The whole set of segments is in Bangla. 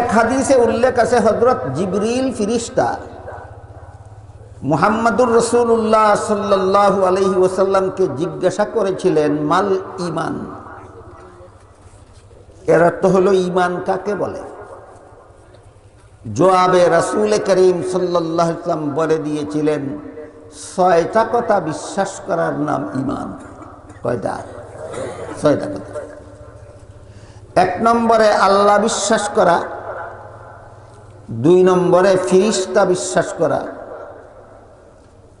এক হাদিসে উল্লেখ আছে হজরত জিবরিল ফিরিস্তা মুহাম্মাদুর রসুল্লাহ সাল্লাহ আলহি ওসাল্লামকে জিজ্ঞাসা করেছিলেন, মাল ইমান এর অর্থ হলো ইমান কাকে বলে? জোয়াবে রাসুল করিম সাল্লাহ ইসলাম বলে দিয়েছিলেন, ছয়টা কথা বিশ্বাস করার নাম ইমান কয়টা? ছয়টা কথা। এক নম্বরে, আল্লাহ বিশ্বাস করা। দুই নম্বরে ফিরিস্তা বিশ্বাস করা।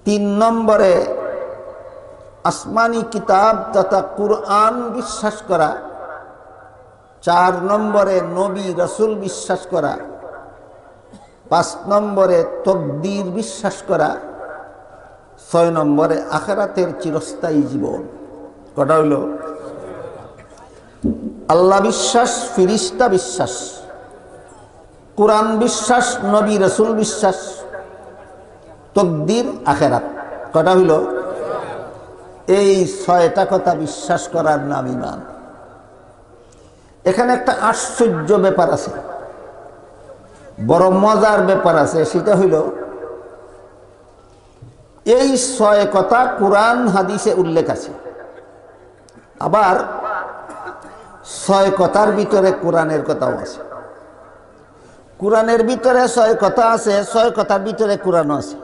তিন নম্বরে আসমানি কিতাব তথা কুরআন বিশ্বাস করা। চার নম্বরে নবী রসুল বিশ্বাস করা। পাঁচ নম্বরে তকদির বিশ্বাস করা। ছয় নম্বরে আখেরাতের চিরস্থায়ী জীবন। কটা হইল? আল্লাহ বিশ্বাস, ফিরিস্তা বিশ্বাস। কোরআন বিশ্বাস, নবী রসুল বিশ্বাস, তকদির, আখেরাত। কটা হইল? এই ছয়টা কথা বিশ্বাস করার নাম ইমান এখানে একটা আশ্চর্য ব্যাপার আছে। বড় মজার ব্যাপার আছে, সেটা হইল, এই ছয় কথা কোরআন, হাদিসে উল্লেখ আছে। আবার ছয় কথার ভিতরে কোরআনের কথাও আছে। কোরআনের ভিতরে ছয় কথা আছে, ছয় কথার ভিতরে কোরআনও আছে।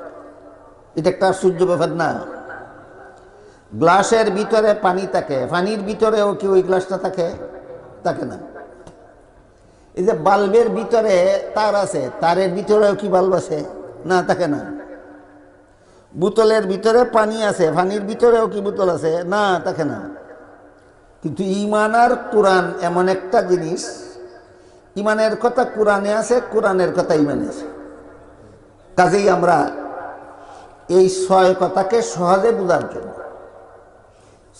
এটা একটা আশ্চর্য ব্যাপার না। গ্লাসের ভিতরে পানি থাকে, পানির ভিতরেও কি ওই গ্লাসটা থাকে? থাকে না। এই যে বাল্বের ভিতরে তার আছে, তারের ভিতরেও কি বাল্ব আছে? না, থাকে না। বোতলের ভিতরে পানি আছে, পানির ভিতরেও কি বোতল আছে? না, থাকে না। কিন্তু ইমান আর কোরআন এমন একটা জিনিস ইমানের কথা কোরআনে আছে, কোরআনের কথা ইমানে আছে। কাজেই আমরা এই ছয় কথাকে সহজে বোঝার জন্য।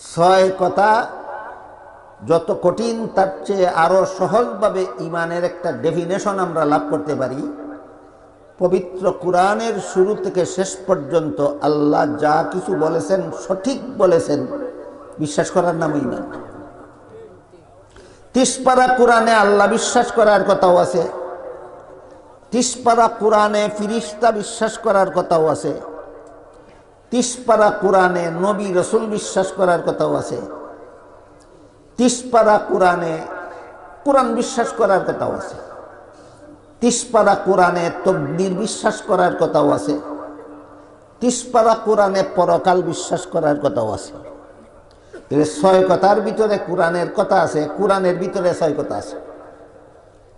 ছয় কথা যত কঠিন, তার চেয়ে আরও সহজভাবে ইমানের একটা ডেফিনেশন আমরা লাভ করতে পারি। পবিত্র কোরআনের শুরু থেকে শেষ পর্যন্ত আল্লাহ যা কিছু বলেছেন, সঠিক বলেছেন, বিশ্বাস করার নাম ইমান তিসপাড়া কোরআনে আল্লাহ বিশ্বাস করার কথাও আছে। তিসপাড়া কোরআনে ফিরিস্তা বিশ্বাস করার কথাও আছে। তিসপাড়া কোরআনে নবী রসুল বিশ্বাস করার কথাও আছে। তিসপাড়া কোরআনে কোরআন বিশ্বাস করার কথাও আছে। তিসপাড়া কোরআনে তকদির বিশ্বাস করার কথাও আছে। তিসপাড়া কোরআনে পরকাল বিশ্বাস করার কথাও আছে। ছয় কথার ভিতরে কোরআনের কথা আছে, কোরআনের ভিতরে ছয় কথা আছে।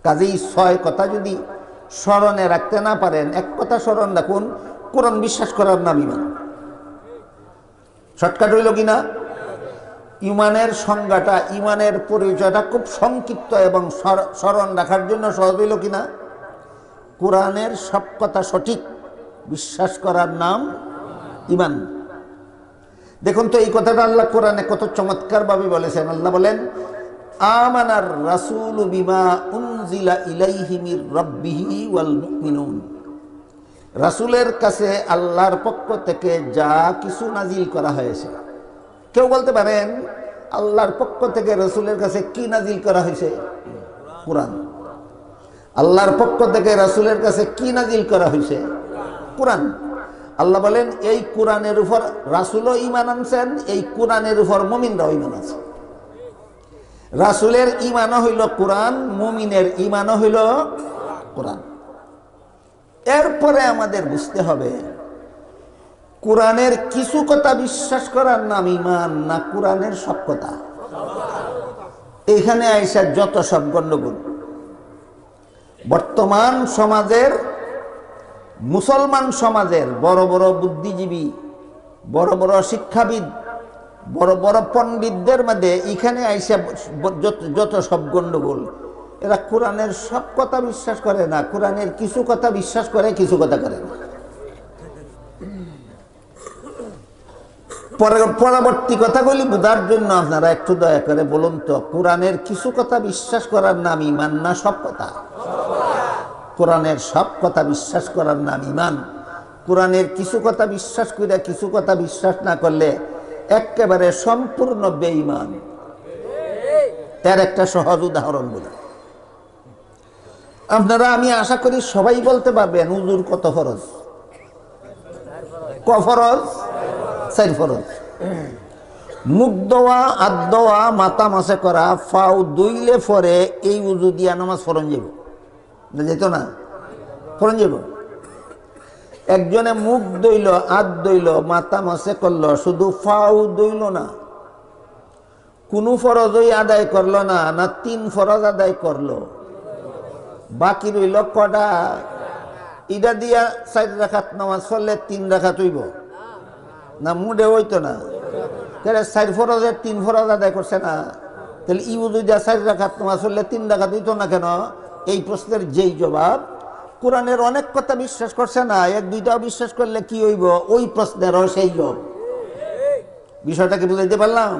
কাজেই ছয় কথা যদি স্মরণে রাখতে না পারেন, এক কথা স্মরণ রাখুন, কোরআন বিশ্বাস করার নাম ইমান। শর্টকাট হইল কিনা? ইমানের সংজ্ঞাটা, ইমানের পরিচয়টা খুব সংক্ষিপ্ত এবং স্মরণ রাখার জন্য সহজ হইল কিনা? কোরআনের সব কথা সঠিক, বিশ্বাস করার নাম ইমান। দেখুন তো এই কথাটা আল্লাহ কোরআনে কত চমৎকার ভাবে বলেছেন আল্লাহ বলেন, আমানার রাসূল বিমা উনজিলা ইলাইহি মির রাব্বিহি ওয়াল রাসূলের কাছে আল্লাহর পক্ষ থেকে যা কিছু নাজিল করা হয়েছে। কেউ বলতে পারেন, আল্লাহর পক্ষ থেকে রসুলের কাছে কি নাজিল করা হয়েছে? কোরআন। আল্লাহর পক্ষ থেকে রাসুলের কাছে কি নাজিল করা হয়েছে? কোরআন। আল্লাহ বলেন, এই কোরআনের উপর রাসুলও ইমান আনছেন, এই কোরআনের উপর মুমিনরাও ইমান আছে। রাসুলের ইমানও হইল কোরআন, মমিনের ইমানও হইল কোরআন। এরপরে আমাদের বুঝতে হবে, কোরআনের কিছু কথা বিশ্বাস করার নাম ইমান না কোরআনের সব কথা? এখানে আইসা যত সব গণ্ডগোল। বর্তমান সমাজের মুসলমান সমাজের বড় বড় বুদ্ধিজীবী, বড় বড় শিক্ষাবিদ, বড় বড় পণ্ডিতদের মধ্যে এখানে আইসা যত সব গণ্ডগোল এরা কোরআনের সব কথা বিশ্বাস করে না, কোরআনের কিছু কথা বিশ্বাস করে, কিছু কথা করে না। পরবর্তী কথাগুলি বোঝার জন্য আপনারা একটু দয়া করে বলুন তো, কোরআনের কিছু কথা বিশ্বাস করার নাম ইমান না সব কথা? কোরআনের সব কথা বিশ্বাস করার নাম ইমান। কোরআনের কিছু কথা বিশ্বাস করে কিছু কথা বিশ্বাস না করলে একেবারে সম্পূর্ণ বেঈমান। তার একটা সহজ উদাহরণ বলে। আপনারা, আমি আশা করি সবাই বলতে পারবেন উজুর কত ফরজ? ক ফরজ? চার ফরজ। মুখ দোয়া, হাত দোয়া, মাথা মাসে করা ফাউ দুইলে ফরে এই উজু দিয়া নামাজ ফরন যাব যেত না ফরন যাব একজনে মুখ দইল, হাত দইল, মাথা মাসে করল, শুধু ফাউ দইল না। কোনো ফরজই আদায় করল না না তিন ফরজ আদায় করল। বাকি রইল কটা? ইটা দিয়া চার রাখাত নামাজ পড়লে তিন রাখাত হইব। না, মুডে হইতো না। তাহলে চার ফরজের তিন ফরজ আদায় করছে না। তাহলে ই উজু দিয়া চার রাখাত নামাজ পড়লে তিন রাখাত হইতো না কেন? এই প্রশ্নের যেই জবাব, কোরআনের অনেক কথা বিশ্বাস করছে না, এক দুইটাও বিশ্বাস করলে কি হইব? ওই প্রশ্নেরও সেই জব বিষয়টাকে বুঝাইতে পারলাম?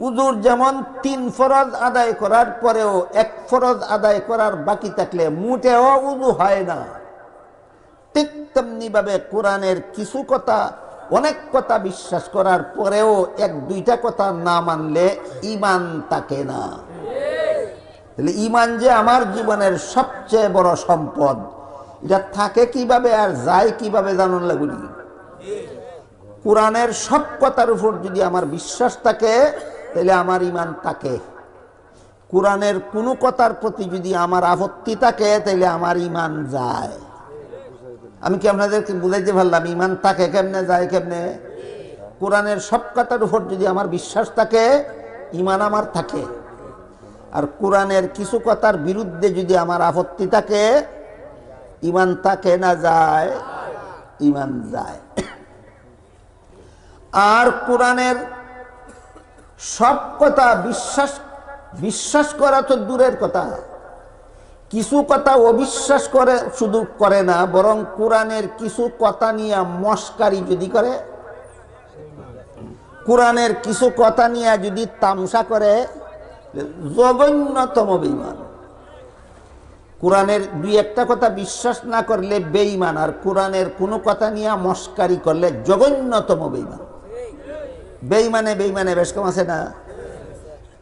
উজুর যেমন তিন ফরজ আদায় করার পরেও এক ফরজ আদায় করার বাকি থাকলে মুটেও উজু হয় না। ঠিক তেমনি ভাবে কোরআনের কিছু কথা, অনেক কথা বিশ্বাস করার পরেও এক দুইটা কথা না মানলে ইমান থাকে না। তাহলে ইমান যে আমার জীবনের সবচেয়ে বড় সম্পদ, এটা থাকে কীভাবে আর যায় কীভাবে জানুন লাগুনি? কোরআনের সব কথার উপর যদি আমার বিশ্বাস থাকে, তাহলে আমার ইমান থাকে। কোরআনের কোনো কথার প্রতি যদি আমার আপত্তি থাকে, তাহলে আমার ইমান যায়। আমি কি আপনাদেরকে বুঝাইতে পারলাম ইমান থাকে কেমনে, যায় কেমনে? কোরআনের সব কথার উপর যদি আমার বিশ্বাস থাকে ইমান আমার থাকে। আর কোরআনের কিছু কথার বিরুদ্ধে যদি আমার আপত্তি থাকে ইমান থাকে না যায় ইমান যায়। আর কোরআনের সব কথা বিশ্বাস বিশ্বাস করা তো দূরের কথা। কিছু কথা অবিশ্বাস করে, শুধু করে না, বরং কোরআনের কিছু কথা নিয়ে মস্কারি যদি করে, কোরআনের কিছু কথা নিয়ে যদি তামসা করে জঘন্যতম বেইমান কোরআনের দুই একটা কথা বিশ্বাস না করলে বেইমান আর কোরআনের কোনো কথা নিয়ে মস্কারি করলে জঘন্যতম বেইমান বেইমানে বেইমানে বেশ কম আছে না?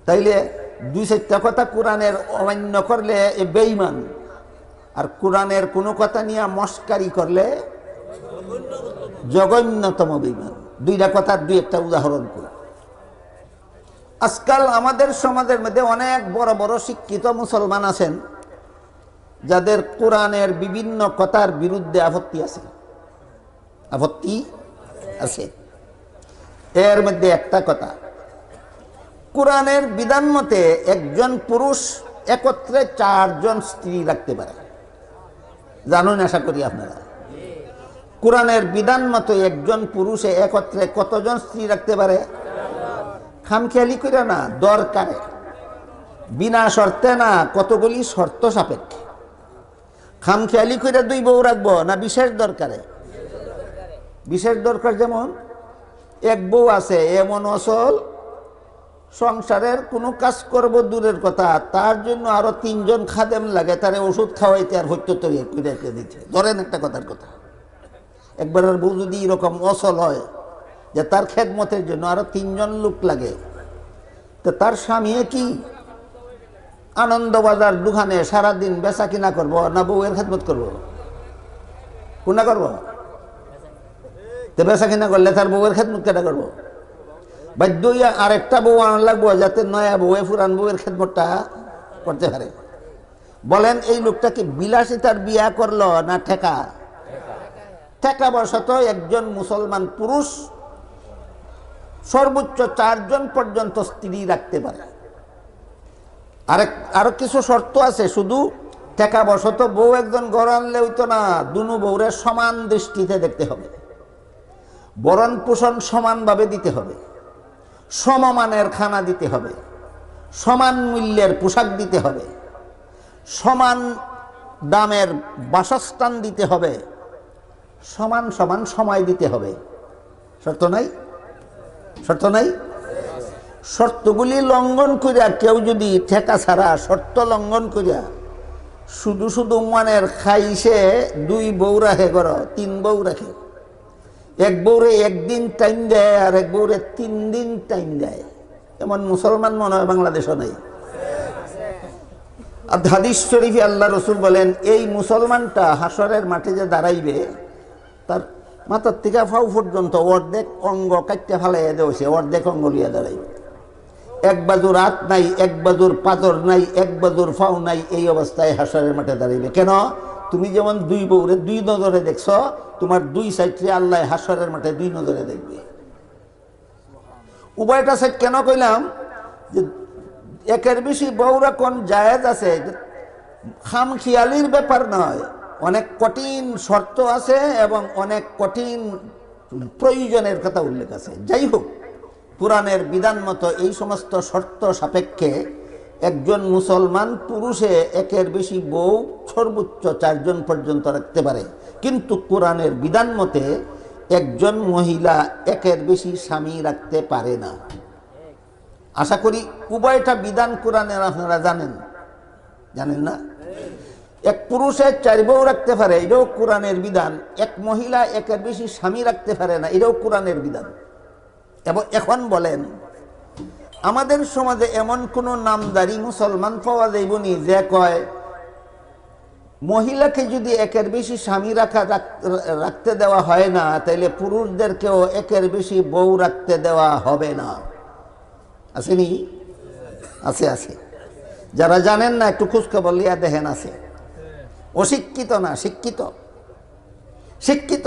তাইলে দুই চারটা কথা কোরআনের অমান্য করলে এ বেইমান আর কোরআনের কোনো কথা নিয়ে মস্কারি করলে জঘন্যতম বেইমান দুইটা কথার দুই একটা উদাহরণ করি আজকাল আমাদের সমাজের মধ্যে অনেক বড় বড় শিক্ষিত মুসলমান আছেন, যাদের কোরআনের বিভিন্ন কথার বিরুদ্ধে আপত্তি আছে। আপত্তি আছে। এর মধ্যে একটা কথা, কোরআনের বিধান মতে একজন পুরুষ একত্রে চারজন স্ত্রী রাখতে পারে। জানুন আশা করি আপনারা। কোরআনের বিধান মতো একজন পুরুষে একত্রে কতজন স্ত্রী রাখতে পারে? খামখেয়ালি করে না, দরকারে। বিনা শর্তে না কতগুলি শর্ত সাপেক্ষে। খামখেয়ালি করে দুই বউ রাখব না বিশেষ দরকারে? বিশেষ দরকার যেমন, এক বউ আছে, এমন অসল, সংসারের কোনো কাজ করব দূরের কথা, তার জন্য আরও তিনজন খাদেম লাগে, তারে ওষুধ খাওয়াইতে আর হইতে তৈরি করে দিতে। ধরেন একটা কথার কথা। একবার আর বউ যদি এরকম অসল হয় যে তার খেদমতের জন্য আরও তিনজন লোক লাগে। তো তার স্বামী কি আনন্দবাজার দোকানে সারাদিন বেচা কিনা করব না বউয়ের খেদমত করব? কোনটা করব? তো বেচা কিনা করলে তার বউয়ের খেদমত কেটা করব? বাধ্য আরেকটা বউ আনার লাগবো যাতে নয়া বউয়ে ফুরান বউয়ের খেদমতটা করতে পারে। বলেন, এই লোকটা কি বিলাসিতার বিয়া করল না ঠেকা? ঠেকা বশত একজন মুসলমান পুরুষ সর্বোচ্চ চারজন পর্যন্ত স্ত্রী রাখতে পারে। আরেক, আরও কিছু শর্ত আছে, শুধু টেকা বশত বউ একজন ঘর আনলে হইতো না, দুনু বউরে সমান দৃষ্টিতে দেখতে হবে। বরণ পোষণ সমানভাবে দিতে হবে। সমমানের খানা দিতে হবে। সমান মূল্যের পোশাক দিতে হবে। সমান দামের বাসস্থান দিতে হবে। সমান সমান সময় দিতে হবে। শর্ত নাই? শর্ত নাই? শর্তগুলি লঙ্ঘন করিয়া কেউ যদি ঠেকা ছাড়া, শর্ত লঙ্ঘন করিয়া শুধু শুধু মানের খাইছে দুই বউ রাখে কর তিন বউ রাখে। এক বউরে একদিন টাইম দেয় আর এক বউরে তিন দিন টাইম দেয়। এমন মুসলমান মনে হয় বাংলাদেশও নেই। আর হাদিস শরীফে আল্লাহ রসুল বলেন, এই মুসলমানটা হাসরের মাঠে যে দাঁড়াইবে, তার মাথার থেকে ফাউ পর্যন্ত অর্ধেক অঙ্গ কাটতে ফালাইয়া দেওয়া অর্ধেক অঙ্গ লিয়া দাঁড়াইবে। এক বাজুর হাত নাই, এক বাজুর পাথর নাই, এক বাজুর ফাউ নাই, এই অবস্থায় হাসরের মাঠে দাঁড়াইবে। কেন? তুমি যেমন দুই বউরে দুই নজরে দেখছ, তোমার দুই সাইডে আল্লাহ হাসরের মাঠে দুই নজরে দেখবে। উভয়টা সাইড কেন কইলাম? যে একের বেশি বউরা কোন জায়েজ আছে খাম খেয়ালির ব্যাপার নয়। অনেক কঠিন শর্ত আছে এবং অনেক কঠিন প্রয়োজনের কথা উল্লেখ আছে। যাই হোক, কোরআনের বিধান মতো এই সমস্ত শর্ত সাপেক্ষে একজন মুসলমান পুরুষে একের বেশি বউ সর্বোচ্চ চারজন পর্যন্ত রাখতে পারে। কিন্তু কোরআনের বিধান মতে একজন মহিলা একের বেশি স্বামী রাখতে পারে না। আশা করি উভয়টা বিধান কোরআনের, আপনারা জানেন। জানেন না? এক পুরুষে চার বউ রাখতে পারে, এটাও কোরআনের বিধান। এক মহিলা একের বেশি স্বামী রাখতে পারে না, এটাও কোরআনের বিধান। এবং এখন বলেন, আমাদের সমাজে এমন কোন নামদারি মুসলমান পাওয়া যাইবনি যে কয়, মহিলাকে যদি একের বেশি স্বামী রাখা রাখ- রাখতে দেওয়া হয় না, তাইলে পুরুষদেরকেও একের বেশি বউ রাখতে দেওয়া হবে না। আসেনি আছে আছে। যারা জানেন না, একটু খোঁজখবর লিয়া দেখেন, আছে। অশিক্ষিত না, শিক্ষিত। শিক্ষিত।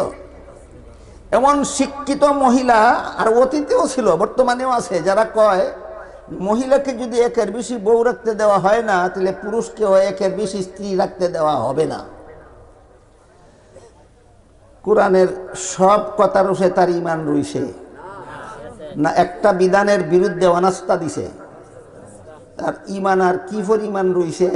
এমন শিক্ষিত মহিলা আর অতীতেও ছিল, বর্তমানেও আছে, যারা কয়, মহিলাকে যদি একের বেশি বউ রাখতে দেওয়া হয় না, তাহলে পুরুষকেও একের বেশি স্ত্রী রাখতে দেওয়া হবে না। কোরআনের সব কথার উপরে তার ইমান রইছে। না, একটা বিধানের বিরুদ্ধে অনাস্থা দিছে। তার ইমান আর কি পরিমাণ রইছে?